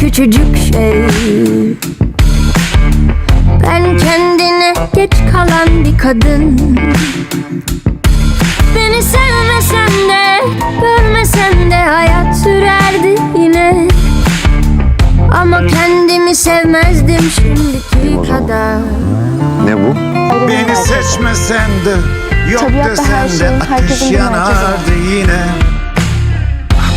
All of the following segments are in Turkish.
küçücük şey. Ben kendine geç kalan bir kadın. Beni sevmesen de görmesen de hayat sürerdi yine. Ama kendimi sevmezdim şimdiki kadar. Ne bu? Beni seçmesen de yok Tabiatta her desen de şeyin ateş herkesin bir merkezi var. yanardı yine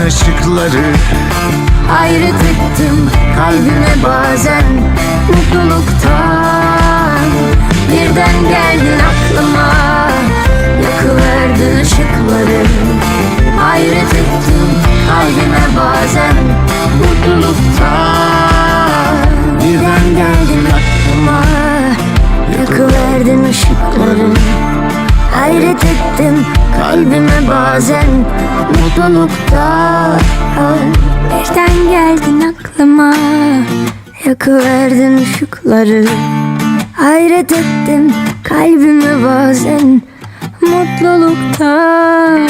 ışıkları Hayret ettim kalbime bazen mutluluktan. Birden geldin aklıma Yakıverdin ışıkları. Hayret ettim kalbime bazen mutluluktan. Birden geldin aklıma Yakıverdin ışıkları Hayret ettim kalbime bazen mutluluktan Birden geldin aklıma Yakıverdin ışıkları. Hayret ettim kalbime bazen mutluluktan